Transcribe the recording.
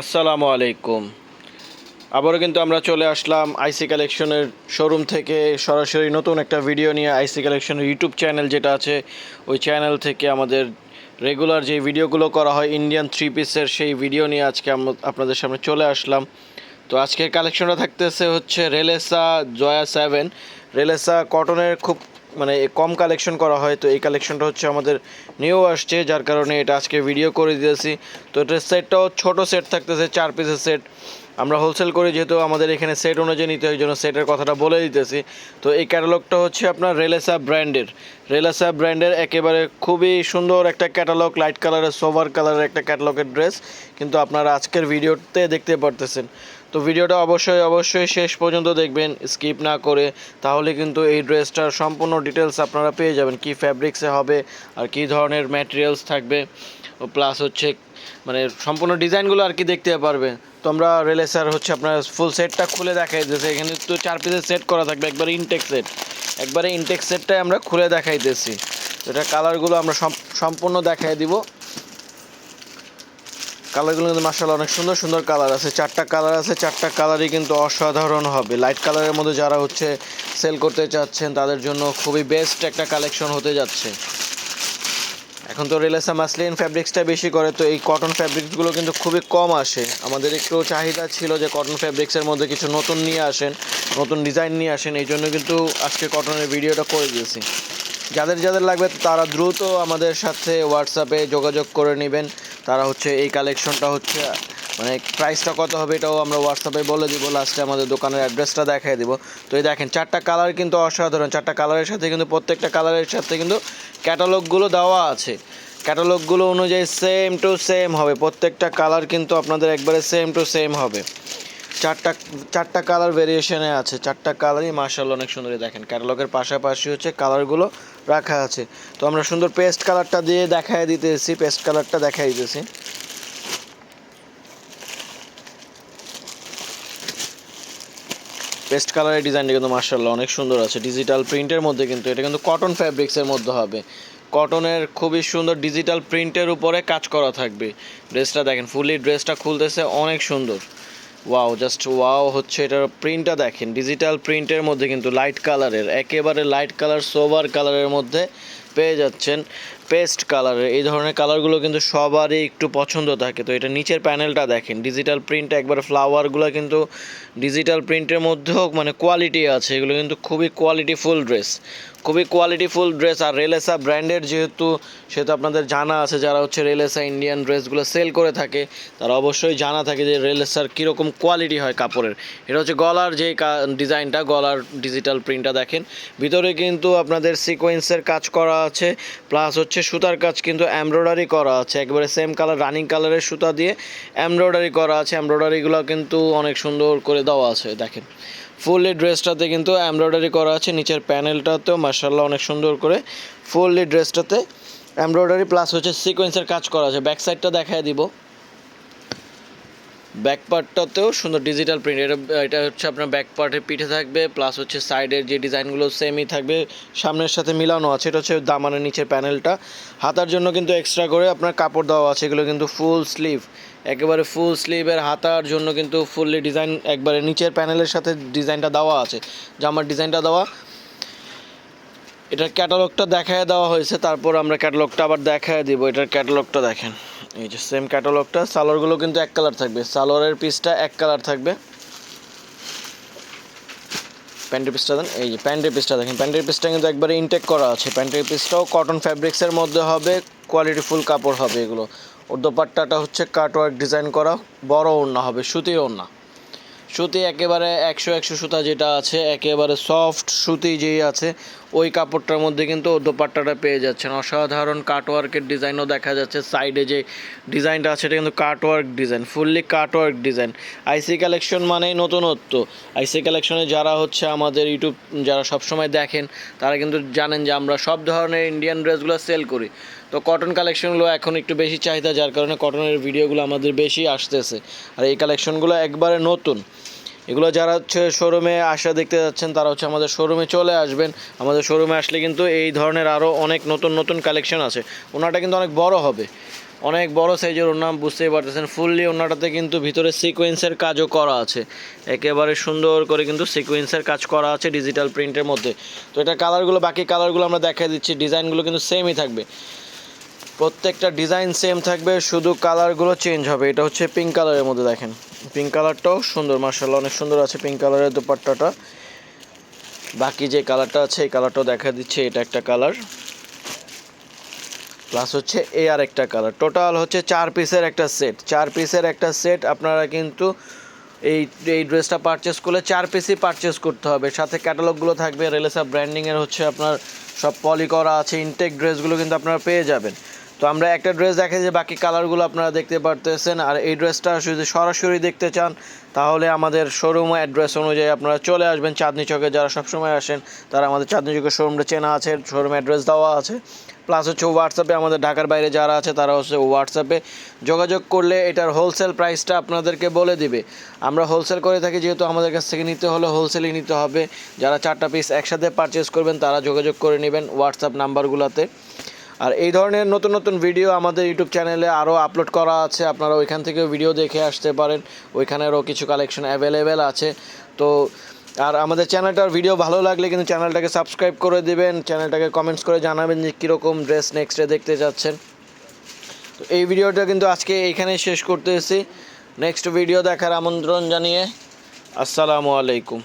আসসালামু আলাইকুম। আবারও কিন্তু আমরা চলে আসলাম আইসি কালেকশনের শোরুম থেকে। সরাসরি নতুন একটা ভিডিও নিয়ে আইসি কালেকশনের ইউটিউব চ্যানেল যেটা আছে, ওই চ্যানেল থেকে আমাদের রেগুলার যে ভিডিওগুলো করা হয় ইন্ডিয়ান থ্রি পিসের সেই ভিডিও নিয়ে আজকে আপনাদের সামনে চলে আসলাম। তো আজকের কালেকশনটা থাকতেছে হচ্ছে রেলেসা জয়া সেভেন। রেলেসা কটনের খুব মানে কম কালেকশন করা হয়, তো এই কালেকশনটা হচ্ছে আমাদের নিউ আসছে, যার কারণে এটা আজকে ভিডিও করে দিয়েছি। তো এটার সেটটাও ছোট সেট থাকতেছে, চার পিসের সেট আমরা হোলসেল করি, যেহেতু আমাদের এখানে সেট অনুযায়ী নিতে হয় জন্য সেটের কথাটা বলে দিতেছি। তো এই ক্যাটালগটা হচ্ছে আপনার রেলেসা ব্র্যান্ডের রেলেসা ব্র্যান্ডের একেবারে খুবই সুন্দর একটা ক্যাটালগ লাইট কালারের সোভার কালারের একটা ক্যাটালগের ড্রেস কিন্তু আপনারা আজকের ভিডিওতে দেখতে পারতেছেন। তো ভিডিওটা অবশ্যই অবশ্যই শেষ পর্যন্ত দেখবেন স্কিপ না করে। তাহলে কিন্তু এই ড্রেসটার সম্পূর্ণ ডিটেলস আপনারা পেয়ে যাবেন, কি ফ্যাব্রিক্সে হবে, আর কি ধরনের ম্যাটেরিয়ালস থাকবে। ও প্লাস হচ্ছে মানে সম্পূর্ণ ডিজাইনগুলো আর কি দেখতে পারবে। তো আমরা রেলেসার হচ্ছে আপনার ফুল সেটটা খুলে দেখাই দিতেছি। এখানে তো চার পিসের সেট করা থাকবে, একবারে ইনটেক সেট একবারে ইনটেক সেটটাই আমরা খুলে দেখাইতেছি। এটা কালারগুলো আমরা সম- সম্পূর্ণ দেখাই দিব। কালারগুলো কিন্তু মার্শাল অনেক সুন্দর সুন্দর কালার আছে। চারটা কালার আছে, চারটা কালারই কিন্তু অসাধারণ হবে। লাইট কালারের মধ্যে যারা হচ্ছে সেল করতে চাচ্ছেন, তাদের জন্য খুবই বেস্ট একটা কালেকশন হতে যাচ্ছে। এখন তো রেলেসা মাসলিন ফ্যাব্রিক্সটা বেশি করে, তো এই কটন ফ্যাব্রিক্সগুলো কিন্তু খুবই কম আসে। আমাদের একটু চাহিদা ছিল যে কটন ফ্যাব্রিক্সের মধ্যে কিছু নতুন নিয়ে আসেন, নতুন ডিজাইন নিয়ে আসেন, এই জন্য কিন্তু আজকে কটনের ভিডিওটা করে দিয়েছি। যাদের যাদের লাগবে তারা দ্রুত আমাদের সাথে হোয়াটসঅ্যাপে যোগাযোগ করে নেবেন। তারা হচ্ছে এই কালেকশনটা হচ্ছে মানে প্রাইসটা কত হবে এটাও আমরা হোয়াটসঅ্যাপে বলে দিব লাস্টে আমাদের দোকানের অ্যাড্রেসটা দেখাই দিব। তো এই দেখেন, চারটা কালার কিন্তু অসাধারণ, চারটা কালারের সাথে কিন্তু প্রত্যেকটা কালারের সাথে কিন্তু ক্যাটালগুলো দেওয়া আছে। ক্যাটালগুলো অনুযায়ী সেম টু সেম হবে, প্রত্যেকটা কালার কিন্তু আপনাদের একবারে সেম টু সেম হবে। চারটা চারটা কালার ভেরিয়েশনে আছে। চারটা কালারই মার্শাল অনেক সুন্দর দেখেন। ক্যাটালগের পাশাপাশি হচ্ছে কালারগুলো রাখা আছে। তো আমরা সুন্দর পেস্ট কালারটা দিয়ে দেখাই দিতেছি পেস্ট কালারটা দেখাই দিতেছি। পেস্ট কালারের ডিজাইনটা কিন্তু মার্শাল্লাহ অনেক সুন্দর আছে। ডিজিটাল প্রিন্টের মধ্যে কিন্তু, এটা কিন্তু কটন ফ্যাব্রিক্সের মধ্যে হবে। কটনের খুবই সুন্দর ডিজিটাল প্রিন্টের উপরে কাজ করা থাকবে। ড্রেসটা দেখেন ফুলি ড্রেসটা খুলতেছে, অনেক সুন্দর। ওয়াও জাস্ট ওয়াও হচ্ছে এটার প্রিন্টটা দেখেন। ডিজিটাল প্রিন্টের মধ্যে কিন্তু লাইট কালারের একেবারে লাইট কালার সোভার কালারের মধ্যে পেয়ে যাচ্ছেন পেস্ট কালারের এই ধরনের কালারগুলো কিন্তু সবারই একটু পছন্দ থাকে। তো এটা নিচের প্যানেলটা দেখেন। ডিজিটাল প্রিন্ট, একবার ফ্লাওয়ারগুলো কিন্তু ডিজিটাল প্রিন্টের মধ্যেও মানে কোয়ালিটি আছে, এগুলো কিন্তু খুবই কোয়ালিটিফুল ড্রেস। খুবই কোয়ালিটিফুল ড্রেস। আর রেলেসা ব্র্যান্ডের যেহেতু, সেহেতু আপনাদের জানা আছে যারা হচ্ছে রেলেসা ইন্ডিয়ান ড্রেসগুলো সেল করে থাকে, তারা অবশ্যই জানা থাকে যে রেলেসার কীরকম কোয়ালিটি হয় কাপড়ের। এটা হচ্ছে গলার যে ডিজাইনটা, গলার ডিজিটাল প্রিন্টটা দেখেন। ভিতরে কিন্তু আপনাদের সিকোয়েন্সের কাজ করা আছে প্লাস হচ্ছে সুতার কাজ কিন্তু এমব্রয়ডারি করা আছে। একবারে সেম কালার রানিং কালারের সুতা দিয়ে এমব্রয়ডারি করা আছে। এমব্রয়ডারিগুলো কিন্তু অনেক সুন্দর করে দেওয়া আছে, দেখেন। ফুললি ড্রেসটাতে কিন্তু এমব্রয়ডারি করা আছে। নিচের প্যানেলটাতেও মার্শাল্লাহ অনেক সুন্দর করে ফুললি ড্রেসটাতে এমব্রয়ডারি প্লাস হচ্ছে সিকোয়েন্সের কাজ করা আছে। ব্যাক সাইডটা দেখায় দিব। ব্যাক পার্টটাতেও সুন্দর ডিজিটাল প্রিন্ট এটা এটা হচ্ছে আপনার ব্যাক পার্টের পিঠে থাকবে প্লাস হচ্ছে সাইডের যে ডিজাইনগুলো সেমই থাকবে। সামনের সাথে মিলানো আছে, এটা হচ্ছে দামানের নিচের প্যানেলটা হাতার জন্য কিন্তু এক্সট্রা করে আপনার কাপড় দেওয়া আছে, এগুলো কিন্তু ফুল স্লিভ একেবারে ফুল স্লিভের হাতার জন্য কিন্তু ফুললি ডিজাইন একবারে নিচের প্যানেলের সাথে ডিজাইনটা দেওয়া আছে। জামার ডিজাইনটা দেওয়া। এটার ক্যাটালগটা দেখায় দেওয়া হয়েছে, তারপর আমরা ক্যাটালগটা আবার দেখায় দিব। এটার ক্যাটালগটা দেখেন। এই যে সেম ক্যাটালগটা সালোয়ারগুলো কিন্তু এক কালার থাকবে। সালোয়ারের পিসটা এক কালার থাকবে। প্যান্টের পিসটা দেন, এই যে প্যান্টের পিসটা দেখেন। প্যান্টের পিসটা কিন্তু একবারে ইনটেক করা আছে। প্যান্টের পিসটাও কটন ফ্যাব্রিক্সের মধ্যে হবে কোয়ালিটি ফুল কাপড় হবে এগুলো। ওর দোপাট্টাটা হচ্ছে কাটওয়ার্ক ডিজাইন করা, বড় ওড়না হবে, সুতির ওড়না। সুতি একেবারে একশো একশো সুতা যেটা আছে, একেবারে সফট সুতি যেই আছে, ওই কাপড়টার মধ্যে কিন্তু দোপাট্টাটা পেয়ে যাচ্ছেন। অসাধারণ কাটওয়ার্কের ডিজাইনও দেখা যাচ্ছে। সাইডে যে ডিজাইনটা আছে, এটা কিন্তু cutwork design fully cutwork design আইসি কালেকশন মানেই নতুনত্ব। আইসি কালেকশনে যারা হচ্ছে আমাদের ইউটিউব যারা সবসময় দেখেন, তারা কিন্তু জানেন যে আমরা সব ধরনের ইন্ডিয়ান ড্রেসগুলো সেল করি। তো কটন কালেকশনগুলো এখন একটু বেশি চাহিদা, যার কারণে কটনের ভিডিওগুলো আমাদের বেশি আসতেছে। আর এই কালেকশনগুলো একবারে নতুন। এগুলো যারা হচ্ছে শোরুমে আসা দেখতে যাচ্ছেন, তারা হচ্ছে আমাদের শোরুমে চলে আসবেন। আমাদের শোরুমে আসলে কিন্তু এই ধরনের আরও অনেক নতুন নতুন কালেকশন আছে। ওনাটা কিন্তু অনেক বড় হবে। অনেক বড় সাইজের ওড়না বুঝতেই পারতেছেন। ফুললি ওড়নাটাতে কিন্তু ভিতরে সিকোয়েন্সের কাজও করা আছে। একেবারে সুন্দর করে কিন্তু সিকোয়েন্সের কাজ করা আছে ডিজিটাল প্রিন্টের মধ্যে। তো এটা কালারগুলো বাকি কালারগুলো আমরা দেখাই দিচ্ছি। ডিজাইনগুলো কিন্তু সেমই থাকবে। প্রত্যেকটা ডিজাইন সেম থাকবে, শুধু কালারগুলো চেঞ্জ হবে। এটা হচ্ছে পিঙ্ক কালারের মধ্যে দেখেন। পিঙ্ক কালারটাও সুন্দর মার্শাল্লাহ অনেক সুন্দর আছে পিঙ্ক কালারের দোপাট্টাটা। বাকি যে কালারটা আছে, এই কালারটাও দেখা দিচ্ছে, এটা একটা কালার প্লাস হচ্ছে এ আর একটা কালার টোটাল হচ্ছে চার পিসের একটা সেট চার পিসের একটা সেট আপনারা কিন্তু এই এই ড্রেসটা পারচেস করলে চার পিসই পারচেস করতে হবে। সাথে ক্যাটালগুলো থাকবে রেলেসা ব্র্যান্ডিংয়ের হচ্ছে আপনার সব পলি করা আছে ইনটেক ড্রেসগুলো কিন্তু আপনারা পেয়ে যাবেন। তো আমরা একটা ড্রেস দেখে যে বাকি কালারগুলো আপনারা দেখতে পারতেছেন। আর এই ড্রেসটা যদি সরাসরি দেখতে চান, তাহলে আমাদের শোরুম অ্যাড্রেস অনুযায়ী আপনারা চলে আসবেন চাঁদনি চকে। যারা সবসময় আসেন, তারা আমাদের চাঁদনি চকের শোরুমটা চেনা আছে শোরুম অ্যাড্রেস দেওয়া আছে। প্লাস হচ্ছে হোয়াটসঅ্যাপে আমাদের ঢাকার বাইরে যারা আছে, তারা হচ্ছে হোয়াটসঅ্যাপে যোগাযোগ করলে এটার হোলসেল প্রাইসটা আপনাদেরকে বলে দিবে। আমরা হোলসেল করে থাকি, যেহেতু আমাদের কাছ থেকে নিতে হলে হোলসেলই নিতে হবে। যারা চারটা পিস একসাথে পারচেস করবেন, তারা যোগাযোগ করে নেবেন হোয়াটসঅ্যাপ নাম্বারগুলোতে আর এই ধরনের নতুন নতুন ভিডিও আমাদের ইউটিউব চ্যানেলে আরও আপলোড করা আছে। আপনারা ওইখান থেকেও ভিডিও দেখে আসতে পারেন। ওইখানেরও কিছু কালেকশন অ্যাভেলেবেল আছে। তো, আর আমাদের চ্যানেলটার ভিডিও ভালো লাগলে কিন্তু চ্যানেলটাকে সাবস্ক্রাইব করে দিবেন। চ্যানেলটাকে কমেন্টস করে জানাবেন যে কীরকম ড্রেস নেক্সটে দেখতে যাচ্ছেন। তো এই ভিডিওটা কিন্তু আজকে এইখানেই শেষ করতেছি। নেক্সট ভিডিও দেখার আমন্ত্রণ জানিয়ে আসসালামু আলাইকুম।